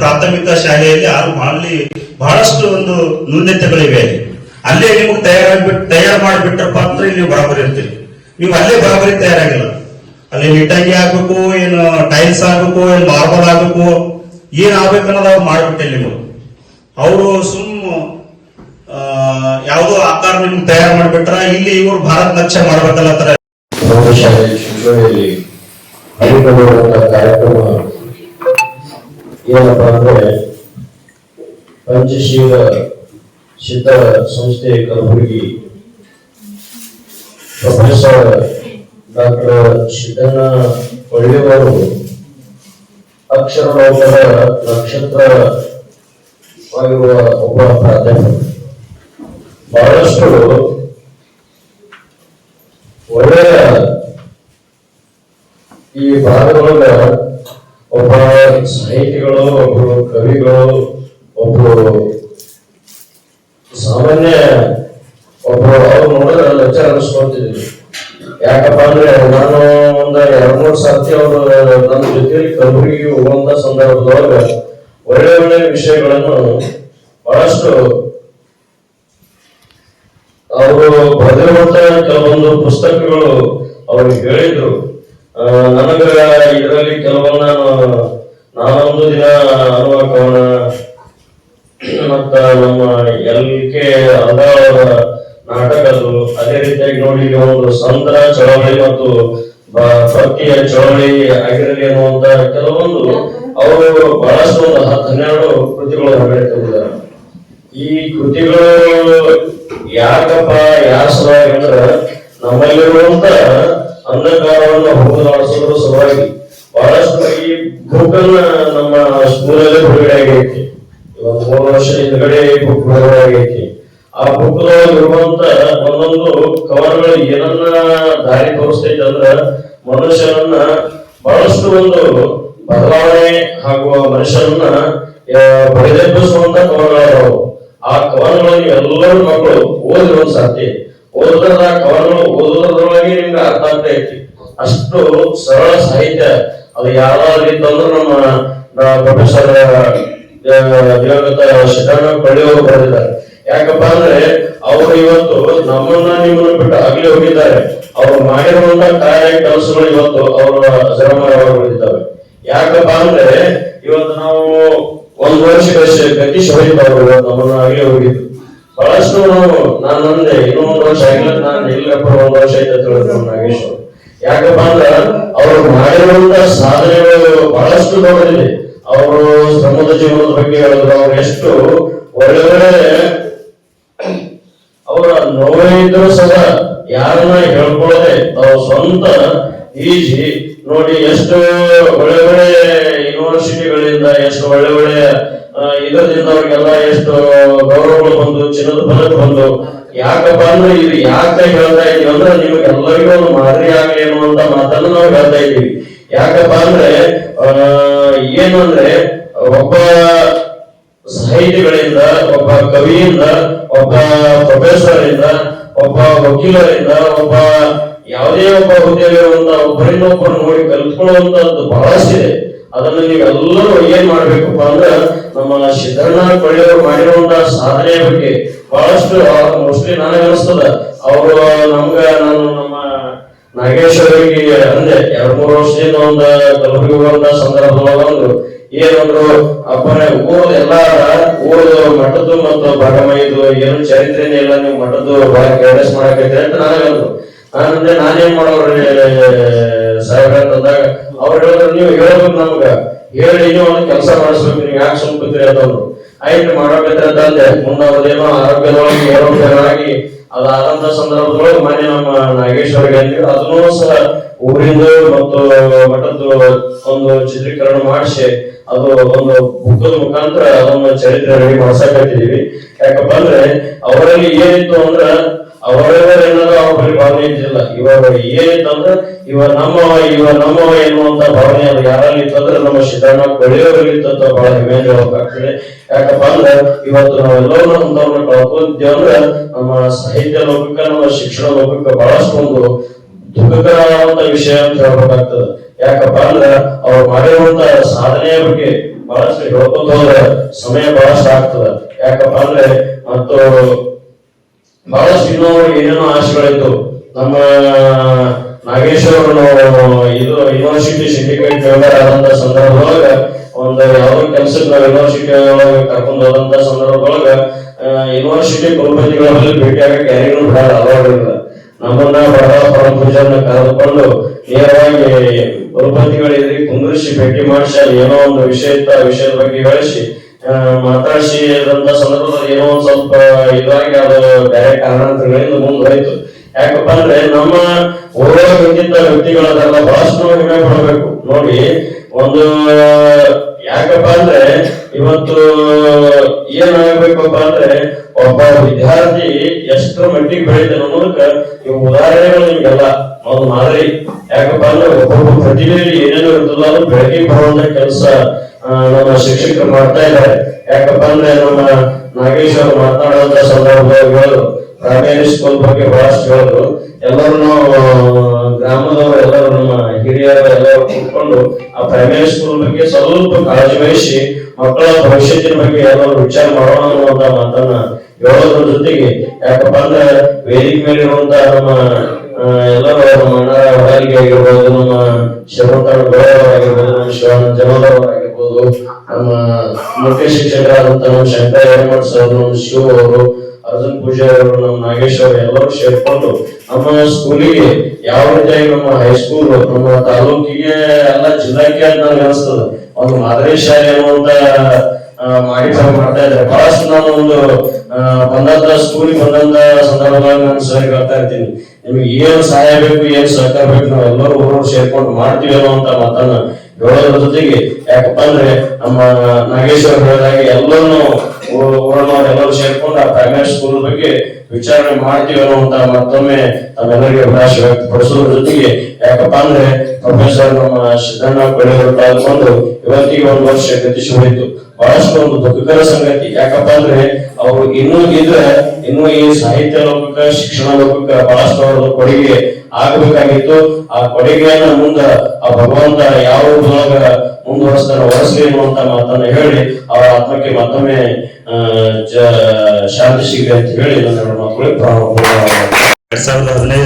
ಪ್ರಾಥಮಿಕ ಶಾಲೆಯಲ್ಲಿ ಆರು ಮಾಡಲಿ ಬಹಳಷ್ಟು ಒಂದು ನ್ಯೂನ್ಯತೆಗಳಿವೆ ಅಲ್ಲೇ ನಿಮ್ಗೆ ತಯಾರಾಗ್ಬಿಟ್ಟು ತಯಾರು ಮಾಡಿಬಿಟ್ರಪ್ಪ ಅಂದ್ರೆ ನೀವು ಬರಾಬರಿ ಇರ್ತೀರಿ. ನೀವು ಅಲ್ಲೇ ಬರಾಬರಿ ತಯಾರಾಗಿಲ್ಲ. ಅಲ್ಲಿ ನೀಟಾಗಿ ಆಗ್ಬೇಕು, ಏನು ಟೈಲ್ಸ್ ಆಗ್ಬೇಕು, ಏನ್ ಮಾರ್ಬಲ್ ಆಗ್ಬೇಕು, ಏನ್ ಆಗ್ಬೇಕು ಅನ್ನೋದು ಅವ್ರು ಮಾಡ್ಬಿಟ್ಟಿಲ್ಲ ನೀವು. ಅವರು ಸುಮ್ ಯಾವುದೋ ಆಕಾರ ನಿಮ್ಗೆ ತಯಾರು ಮಾಡಿಬಿಟ್ರ ಇಲ್ಲಿ ಇವ್ರು ಭಾರತ ನಕ್ಷೆ ಮಾಡ್ಬೇಕಲ್ಲ ಪ್ರೌಢಶಾಲೆ ಶಿಕ್ಷಣದಲ್ಲಿ ಕಾರ್ಯಕ್ರಮ ಏನಪ್ಪಾ ಅಂದ್ರೆ ಪಂಚಶೀಲ ಸಿದ್ಧ ಸಂಸ್ಥೆ ಕಲಬುರಗಿ ಪ್ರೊಫೆಸರ್ ಡಾಕ್ಟರ್ ಸಿದ್ದಣ್ಣ ಒಳ್ಳೆಯವರು ಅಕ್ಷರ ಲೋಕದ ನಕ್ಷತ್ರವಾಗಿರುವ ಒಬ್ಬ ಪ್ರಾಧ್ಯಾಪಕ. ಬಹಳಷ್ಟು ಒಳ್ಳೆಯ ಈ ಭಾಗದೊಳಗ ಒಬ್ಬ ಸಾಹಿತಿಗಳು ಒಬ್ಬರು ಕವಿಗಳು ಒಬ್ರು ಸಾಮಾನ್ಯ ಒಬ್ರು ಅವ್ರು ನೋಡಿದ್ರೆ ಲಕ್ಷ ಅನಿಸ್ಕೊಳ್ತಿದ್ವಿ ಯಾಕಪ್ಪ ಅಂದ್ರೆ ನಾನು ಒಂದ ಎರಡ್ ಮೂರ್ ಸರ್ತಿ ಅವರು ನನ್ನ ಜೊತೆ ಕಲಬುರಗಿ ಹೋಗುವಂತ ಸಂದರ್ಭದೊಳಗ ಒಳ್ಳೆ ಒಳ್ಳೆ ವಿಷಯಗಳನ್ನು ಬಹಳಷ್ಟು ಅವರು ಬರೆದಿರುವಂತ ಕೆಲವೊಂದು ಪುಸ್ತಕಗಳು ಅವ್ರಿಗೆ ಹೇಳಿದ್ರು. ನನಗ ಇದರಲ್ಲಿ ಕೆಲವನ್ನ ನಾನು ನಾನೊಂದು ದಿನ ಅನುಭವಕವನ ಮತ್ತ ನಮ್ಮ ಎಲ್ ಕೆ ನಾಟಕ ನಾಟಕದ್ದು, ಅದೇ ರೀತಿಯಾಗಿ ನೋಡಿ ಒಂದು ಸಂತರ ಚಳವಳಿ ಮತ್ತು ಭಕ್ತಿಯ ಚಳವಳಿ ಆಗಿರಲಿ ಅನ್ನುವಂತ ಕೆಲವೊಂದು ಅವರು ಬಹಳಷ್ಟು ಒಂದು ಹತ್ತು ಹನ್ನೆರಡು ಕೃತಿಗಳು ಹೊರಗಡೆ ಈ ಕೃತಿಗಳು ಯಾಕಪ್ಪ, ಯಾರ ಸಲುವಾಗಿ ಅಂದ್ರ ನಮ್ಮಲ್ಲಿರುವಂತ ಅಂಧಕಾರವನ್ನು ಹೋಗಲಾಡಿಸುವ ಸಲುವಾಗಿ ಬಹಳಷ್ಟು ಈ ಬುಕ್ ಅನ್ನ ನಮ್ಮ ಸ್ಕೂಲಲ್ಲಿ ಬಿಡುಗಡೆ ಆಗೈತಿ. ಇವಾಗ ಮೂರು ವರ್ಷ ಹಿಂದ್ಗಡೆ ಬುಕ್ ಬಿಡುಗಡೆ ಆಗೈತಿ. ಆ ಬುಕ್ ಇರುವಂತ ಒಂದೊಂದು ಕವರ್ಗಳು ಏನನ್ನ ದಾರಿ ತೋರಿಸ್ತೈತೆ ಅಂದ್ರ ಮನುಷ್ಯರನ್ನ ಬಹಳಷ್ಟು ಒಂದು ಬದಲಾವಣೆ ಹಾಗೂ ಮನುಷ್ಯರನ್ನ ಆ, ಬಡಿದೆಬ್ಬಿಸುವಂತ ಕವನಗಳದಾವು ಆ ಕವನಗಳನ್ನು ಎಲ್ಲರೂ ಮಕ್ಕಳು ಓದಿ ಒಂದ್ ಸರ್ತಿ ಕವನ ಓದೋದ್ರೊಳಗೆ ನಿಮ್ಗೆ ಅರ್ಥ ಆಗ್ತಾ ಐತಿ. ಅಷ್ಟು ಸರಳ ಸಾಹಿತ್ಯ. ಅದು ಯಾವ್ದಾದ್ರು ಇತ್ತಂದ್ರೆ ನಮ್ಮ ಪ್ರೊಫೆಸರ್ ದಿವಂಗತ ಸಿದ್ದಣ್ಣ ಪಳ್ಳಿಯವರು ಬರೆದಿದ್ದಾರೆ. ಯಾಕಪ್ಪ ಅಂದ್ರೆ, ಅವರು ಇವತ್ತು ನಮ್ಮನ್ನ ನಿಮ್ಮನ್ನ ಬಿಟ್ಟು ಆಗ್ಲಿ ಹೋಗಿದ್ದಾರೆ. ಅವ್ರು ಮಾಡಿರುವಂತ ಕಾರ್ಯ ಕೆಲಸಗಳು ಇವತ್ತು ಅವರು ಅಜರಾಮರವಾಗಿದ್ದಾವೆ ಯಾಕಪ್ಪ ಅಂದ್ರೆ, ಇವತ್ತು ನಾವು ಒಂದು ವರ್ಷ ಗತಿ ಶೋಭಿತ ಅವರು ನಮ್ಮನ್ನ ಆಗ್ಲಿ ಹೋಗಿದ್ದು ಬಹಳಷ್ಟು ನಾವು ನಾನು ಅಂದೆ ಇನ್ನೂ ಒಂದು ವರ್ಷ ಆಗಿಲ್ಲ ನಾನು ಇಲ್ಲಪ್ಪ ಒಂದು ವರ್ಷ ಐತೆ ತಿಳಿದ್ರು ನಾಗೇಶ್. ಯಾಕಪ್ಪ ಅಂದ್ರೆ ಅವರು ಮಾಡಿರುವಂತ ಸಾಧನೆಗಳು ಬಹಳಷ್ಟು ದೊಡ್ಡದಿದೆ. ಅವರು ಶ್ರಮದ ಜೀವನದ ಬಗ್ಗೆ ಹೇಳಿದ್ರು. ಅವ್ರು ಎಷ್ಟು ಒಳ್ಳೆ ಅವರ ನೋವಿದ್ರೂ ಸಹ ಯಾರನ್ನ ಹೇಳ್ಕೊಳ್ಳದೆ ತಾವು ಸ್ವಂತ ಈಜಿ ನೋಡಿ ಎಷ್ಟು ಒಳ್ಳೆ ಒಳ್ಳೆ ಯೂನಿವರ್ಸಿಟಿಗಳಿಂದ ಎಷ್ಟು ಒಳ್ಳೆ ಒಳ್ಳೆ ಆ, ಇದರಿಂದ ಅವ್ರಿಗೆಲ್ಲ ಎಷ್ಟು ಗೌರವಗಳು ಬಂದು, ಚಿನ್ನದ ಪದಕ ಬಂದು, ಯಾಕಪ್ಪ ಅಂದ್ರೆ ಇದು ಯಾಕೆ ಹೇಳ್ತಾ ಇದೀವಿ ಅಂದ್ರೆ ನಿಮ್ಗೆಲ್ಲರಿಗೂ ಒಂದು ಮಾದರಿ ಆಗಲಿ ಅನ್ನುವಂತ ಮಾತನ್ನು ನಾವು ಹೇಳ್ತಾ ಇದೀವಿ ಯಾಕಪ್ಪ ಅಂದ್ರೆ ಏನಂದ್ರೆ ಒಬ್ಬ ಸಾಹಿತಿಗಳಿಂದ, ಒಬ್ಬ ಕವಿಯಿಂದ, ಒಬ್ಬ ಪ್ರೊಫೆಸರ್ ಇಂದ ಒಬ್ಬ ವಕೀಲರಿಂದ, ಒಬ್ಬ ಯಾವುದೇ ಒಬ್ಬ ಹುದ್ದೆಯಲ್ಲಿರುವಂತ ಒಬ್ಬರಿಂದ ಒಬ್ಬರು ನೋಡಿ ಕಲ್ತ್ಕೊಳ್ಳುವಂತದ್ದು ಬಹಳಷ್ಟಿದೆ. ಅದನ್ನು ನೀವೆಲ್ಲರೂ ಏನ್ ಮಾಡ್ಬೇಕಪ್ಪ ಅಂದ್ರೆ ನಮ್ಮ ಸಿದ್ದಣ್ಣ ಕೊಳ್ಳಿಯವರು ಮಾಡಿರುವಂತ ಸಾಧನೆಯ ಬಗ್ಗೆ ಬಹಳಷ್ಟು ಮೋಸ್ಟ್ಲಿ ನನಗೆ ಅನಿಸ್ತದ. ಅವರು ನಮ್ಗ ನಾನು ನಮ್ಮ ನಾಗೇಶ್ವರಿಗೆ ಅಂದೆ ಎರಡ್ ಮೂರು ವರ್ಷದಿಂದ ಒಂದ ಕಲಬುರಗಿ ಹೋಗುವಂತ ಸಂದರ್ಭದೊಳಗ ಒಂದು ಏನಂದ್ರು ಅಪ್ಪನೇ ಊರದ ಎಲ್ಲಾ ಊರದ ಮಠದ್ದು ಮತ್ತು ಭಾಗಮೈದು ಏನು ಚರಿತ್ರೆನೇ ಇಲ್ಲ, ನೀವು ಮಠದ್ದು ಬಹಳ ಕೇರ್ಲೆಸ್ ಮಾಡಕೈತೆ ಅಂತ ನನಗಂದ್ರು ನಾನಂದ್ರೆ ನಾನೇನ್ ಮಾಡೋರಿ ಸಾಹೇಬ್ರ ಅವರು ಹೇಳಿದ್ರು ನೀವು ಹೇಳ್ಬೇಕು ನಮ್ಗ. ಹೇಳಿ, ನೀವು ಕೆಲಸ ಮಾಡಿಸ್ಬೇಕು, ನೀವು ಯಾಕೆ ಸುಮ್ಕುತ್ತೀರಿ ಅಂತಂದ್ರು. ಆಯ್ತು ಮಾಡಬೇಕ್ರಿ ಅಂತ ಅಂದೆ ಮುಂದೆ ಆರೋಗ್ಯದೊಳಗೆ ಆರೋಗ್ಯವಾಗಿ ಅದಾದಂತ ಸಂದರ್ಭದೊಳಗೆ ಮನೆ ನಮ್ಮ ನಾಗೇಶ್ವರಿಗೆ ಅಂತೀವಿ ಅದನ್ನೂ ಸಹ ಊರಿಂದ ಮತ್ತು ಮಠದ್ದು ಒಂದು ಚಿತ್ರೀಕರಣ ಮಾಡಿಸಿ, ಅದು ಒಂದು ಬುಕ್ಕದ ಮುಖಾಂತರ ಅದನ್ನ ಚರಿತ್ರೆ ರೆಡಿ ಮಾಡ್ಸಕತ್ತಿದೀವಿ ಯಾಕಪ್ಪ ಅಂದ್ರೆ, ಅವರಲ್ಲಿ ಏನಿತ್ತು ಅಂದ್ರ ಏನಾದ್ರು ಅವ್ರ ಬಳಿ ಭಾವನೆ ಇದ್ದಿಲ್ಲ. ಇವಾಗ ಏನಿತ್ತಂದ್ರೆ ಇವ ನಮ್ಮವ ಇವ ನಮ್ಮವ ಎನ್ನುವಂತ ಭಾವನೆ ಅದು ಯಾರಲ್ಲಿ ಇತ್ತಂದ್ರೆ, ನಮ್ಮ ಶಿಕ್ಷಣ ಬೆಳೆಯೋರಲ್ಲಿ ಇತ್ತಂತ ಬಹಳ ಹೆಮ್ಮೆ ಹೇಳಬೇಕಾಗ್ತದೆ ಯಾಕಪ್ಪ ಅಂದ್ರೆ, ಇವತ್ತು ನಾವೆಲ್ಲರೂ ಅಂತವ್ರನ್ನ ಕಳ್ಕೊಂಡಿದ್ದೇವೆ ಅಂದ್ರೆ, ನಮ್ಮ ಸಾಹಿತ್ಯ ಲೋಕಕ್ಕ ನಮ್ಮ ಶಿಕ್ಷಣ ಲೋಕಕ್ಕ ಬಹಳಷ್ಟು ಒಂದು ದುಃಖಕರವಾದಂತ ವಿಷಯ ಅಂತ ಹೇಳ್ಬೇಕಾಗ್ತದೆ. ಯಾಕಪ್ಪ ಅಂದ್ರೆ, ಅವ್ರು ಮಾಡಿರುವಂತ ಸಾಧನೆಯ ಬಗ್ಗೆ ಬಹಳಷ್ಟು ಹೇಳ್ಕೊಂತ ಹೋದ್ರೆ ಸಮಯ ಬಹಳಷ್ಟು ಆಗ್ತದ. ಯಾಕಪ್ಪ ಅಂದ್ರೆ, ಮತ್ತು ಬಹಳಷ್ಟು ಇನ್ನೂ ಏನೇನೋ ಆಶೆಗಳಿತ್ತು. ನಮ್ಮ ನಾಗೇಶ್ವರನು ಇದು ಯೂನಿವರ್ಸಿಟಿ ಸಿಂಡಿಕೇಟ್ ಮೆಂಬರ್ ಆದಂತ ಸಂದರ್ಭದೊಳಗ, ಒಂದು ಯಾವುದೋ ಕೆಲ್ಸಕ್ಕೆ ನಾವು ಯೂನಿವರ್ಸಿಟಿ ಒಳಗೆ ಕರ್ಕೊಂಡು ಹೋದಂತ ಸಂದರ್ಭದೊಳಗ ಯೂನಿವರ್ಸಿಟಿ ಕುಲಪತಿಗಳಲ್ಲಿ ಭೇಟಿ ಆಗಕ್ಕೆ ಯಾರಿಗೂ ಬಹಳ ಅಲವಾಗಿಲ್ಲ ನಮ್ಮನ್ನ ಬಹಳ ಪರಮ ಪೂಜಾರ್ನ ಕರೆದುಕೊಂಡು ನೇರವಾಗಿ ಕುಲಪತಿಗಳಿದ್ರಿ ಕುಂದ್ರಿಸಿ ಭೇಟಿ ಮಾಡಿಸಿ ಏನೋ ಒಂದು ವಿಷಯ ಇತ್ತು, ಆ ವಿಷಯದ ಬಗ್ಗೆ ಹೇಳಿಸಿ ಮಾತಾಡಿಸಿ ಅದಂತ ಸಂದರ್ಭದಲ್ಲಿ ಏನೋ ಒಂದ್ ಸ್ವಲ್ಪ ಇದಾಗಿ ಅದು ಬೇರೆ ಕಾರಣಾಂತರಗಳಿಂದ ಮುಂದುವರಿತು ಯಾಕಪ್ಪ ಅಂದ್ರೆ ನಮ್ಮ ಬಂದಿದ್ದ ವ್ಯಕ್ತಿಗಳದೆಲ್ಲ ಬಹಳಷ್ಟು ಹೆಮ್ಮೆ ಪಡಬೇಕು. ನೋಡಿ, ಒಂದು, ಯಾಕಪ್ಪ ಅಂದ್ರೆ ಇವತ್ತು ಏನಾಗಬೇಕಪ್ಪ ಅಂದ್ರೆ ಒಬ್ಬ ವಿದ್ಯಾರ್ಥಿ ಎಷ್ಟರ ಮಟ್ಟಿಗೆ ಬೆಳಿತಾನೆ ಅನ್ನೋದಕ್ಕ ಇವು ಉದಾಹರಣೆಗಳು ನಿಮ್ಗೆಲ್ಲ ಒಂದು ಮಾದರಿ ಯಾಕಪ್ಪ ಅಂದ್ರೆ ಒಬ್ಬೊಬ್ಬ ಪ್ರತಿಭೆಯಲ್ಲಿ ಏನೇನು ಇರ್ತದೋ ಅದು ಬೆಳಕಿಗೆ ಬರುವಂತ ಕೆಲಸ. ನಮ್ಮ ಶಿಕ್ಷಕರು ಮಾಡ್ತಾ ಇದ್ದಾರೆ. ಯಾಕಪ್ಪ ಅಂದ್ರೆ ನಮ್ಮ ನಾಗೇಶ್ ಅವರು ಮಾತನಾಡುವಂತ ಸಂದರ್ಭಗಳು ಪ್ರೈಮರಿ ಸ್ಕೂಲ್ ಬಗ್ಗೆ ಬಹಳಷ್ಟು ಹೇಳಿದ್ರು ಎಲ್ಲರೂ ಗ್ರಾಮದವರು ಎಲ್ಲರೂ, ನಮ್ಮ ಹಿರಿಯರು ಎಲ್ಲರೂ ಕೂತ್ಕೊಂಡು ಆ ಪ್ರೈಮರಿ ಸ್ಕೂಲ್ ಬಗ್ಗೆ ಸ್ವಲ್ಪ ಕಾಳಜಿ ವಹಿಸಿ ಮಕ್ಕಳ ಭವಿಷ್ಯದ ಬಗ್ಗೆ ಎಲ್ಲರೂ ವಿಚಾರ ಮಾಡೋಣ ಅನ್ನುವಂತ ಮಾತನ್ನ ಹೇಳೋದ್ರ ಜೊತೆಗೆ, ಯಾಕಪ್ಪ ಅಂದ್ರೆ ವೇದಿಕೆ ಮೇಲೆ ಇರುವಂತ ನಮ್ಮ ಎಲ್ಲರೂ ನಮ್ಮ ಅಣ್ಣರ ಹೊರಗೆ ಆಗಿರ್ಬೋದು ನಮ್ಮ ಶಿವಕರಣ ಗೌರವರಾಗಿರ್ಬೋದು ನಮ್ಮ ಶಿವಾನಂದ ಜನೋದವರಾಗಿರ್ಬೋದು ನಮ್ಮ ಮುಖ್ಯ ಶಿಕ್ಷಕರಾದಂತ ನಮ್ಮ ಶಂಕರ ಹಿರೇಮಠ ಸರ್ ನಮ್ಮ ಶಿವ ಅವರು, ಅರ್ಜುನ್ ಪೂಜಾರಿ ಅವರು, ನಮ್ಮ ನಾಗೇಶ್ ಅವರು ಎಲ್ಲರೂ ಸೇರ್ಕೊಂಡು ನಮ್ಮ ಸ್ಕೂಲಿಗೆ ಯಾವ ರೀತಿಯಾಗಿ ನಮ್ಮ ಹೈಸ್ಕೂಲ್ ನಮ್ಮ ತಾಲೂಕಿಗೆ ಎಲ್ಲ ಜಿಲ್ಲಾಕ್ಕೆ ಅಂತ ನನಗೆ ಅನಿಸ್ತದ. ಒಂದು ಮಾದರಿ ಶಾಲೆ ಅನ್ನುವಂತ ಮಾಡಿಫೈ ಮಾಡ್ತಾ ಇದ್ದಾರೆ. ಬಹಳಷ್ಟು ನಾನು ಒಂದು ಬಂದಂತ ಸ್ಕೂಲಿಗೆ ಬಂದಂತ ಸಂದರ್ಭದಲ್ಲಿ ನಾನು ಸರ್ ಹೇಳ್ತಾ ಇರ್ತೀನಿ. ನಿಮಗೆ ಏನ್ ಸಹಾಯ ಬೇಕು, ಏನ್ ಸಹಕಾರ ಬೇಕು, ನಾವೆಲ್ಲರೂ ಸೇರ್ಕೊಂಡು ಮಾಡ್ತೀವಿ ಅಂತ ಮಾತನ್ನ ಹೇಳೋದ್ರ ಜೊತೆಗೆ ಯಾಕಪ್ಪ ಅಂದ್ರೆ ನಮ್ಮ ನಾಗೇಶ್ವರ ಹೇಳಿದಾಗ ಎಲ್ಲರೂ ಊರನ್ನವ್ರು ಎಲ್ಲರೂ ಸೇರ್ಕೊಂಡು ಆ ಪ್ರೈಮರಿ ಸ್ಕೂಲ್ ಬಗ್ಗೆ ವಿಚಾರಣೆ ಮಾಡ್ತೀವಿ ಅನ್ನುವಂತ ಮತ್ತೊಮ್ಮೆ ತಮ್ಮೆಲ್ಲರಿಗೆ ಅಭಿಲಾಷ ವ್ಯಕ್ತಪಡಿಸೋದ್ರ ಜೊತೆಗೆ ಯಾಕಪ್ಪ ಅಂದ್ರೆ ಪ್ರೊಫೆಸರ್ ನಮ್ಮ ಸಿದ್ದಣ್ಣ ಬೆಳೆಯವರು ಕಳೆದುಕೊಂಡು ಇವತ್ತಿಗೆ ಒಂದು ವರ್ಷ ಗತಿಸಿ ಹೋಯಿತು. ಬಹಳಷ್ಟು ಒಂದು ದುಃಖಕರ ಸಂಗತಿ. ಯಾಕಪ್ಪ ಅಂದ್ರೆ ಅವರು ಇನ್ನೂ ಇದ್ರೆ ಇನ್ನೂ ಈ ಸಾಹಿತ್ಯ ಲೋಕಕ್ಕ, ಶಿಕ್ಷಣ ಲೋಕಕ್ಕ ಬಹಳಷ್ಟು ಅವರ ಕೊಡುಗೆ ಆಗ್ಬೇಕಾಗಿತ್ತು. ಆ ಕೊಡುಗೆಯನ್ನ ಮುಂದ ಆ ಭಗವಂತ ಯಾವ ಭಾಗ ಮುಂದುವರಿಸ್ತಾರ ಹೊರಸ್ಲಿ ಅನ್ನುವಂತ ಮಾತನ್ನ ಹೇಳಿ ಅವರ ಆತ್ಮಕ್ಕೆ ಮತ್ತೊಮ್ಮೆ ಶಾಂತಿ ಸಿಗಲಿ ಅಂತ ಹೇಳಿ ನನ್ನ ಮಕ್ಕಳಿಗೆ ಪ್ರಾಣ ಎರಡ್ ಸಾವಿರದ ಹದಿನೈದು.